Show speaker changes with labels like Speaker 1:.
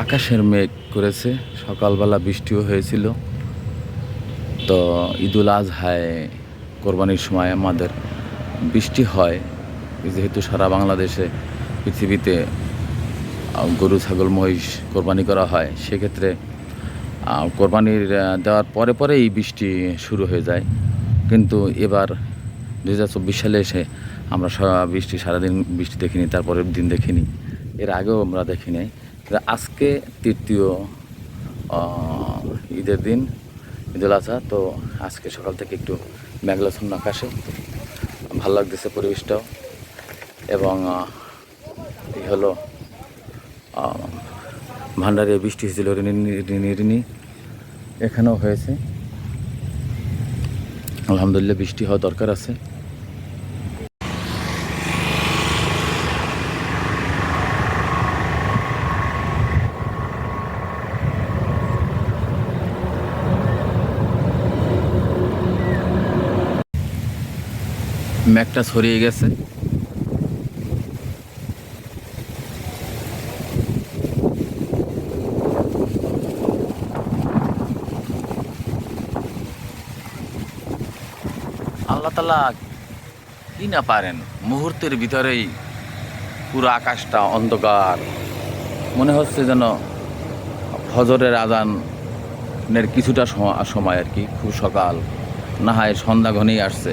Speaker 1: আকাশের মেঘ করেছে, সকালবেলা বৃষ্টিও হয়েছিল। তো ঈদুল আজহায় কোরবানির সময় আমাদের বৃষ্টি হয়, যেহেতু সারা বাংলাদেশে পৃথিবীতে গরু, ছাগল, মহিষ কোরবানি করা হয়, সেক্ষেত্রে কোরবানির দেওয়ার পরে পরে এই বৃষ্টি শুরু হয়ে যায়। কিন্তু এবার দু হাজার চব্বিশ সালে এসে আমরা বৃষ্টি সারাদিন বৃষ্টি দেখিনি, তারপরের দিন দেখিনি। এর আগেও আমরা দেখিনি। কিন্তু আজকে তৃতীয় ঈদের দিন, ঈদুল আজহা। তো আজকে সকাল থেকে একটু মেঘলাছন্ন আকাশে ভালো লাগতেছে পরিবেশটাও। এবং এই হলো ভান্ডারে বৃষ্টি হয়েছিল রিনি এখানেও হয়েছে। আলহামদুলিল্লাহ বৃষ্টি হওয়া দরকার আছে। ম্যাকটা ছড়িয়ে গেছে। আল্লাহ তালা কি না পারেন? মুহূর্তের ভিতরেই পুরো আকাশটা অন্ধকার। মনে হচ্ছে যেন ফজরের আজানের কিছুটা সময় আর কি। খুব সকাল। না হয় সন্ধ্যা ঘনেই আসছে।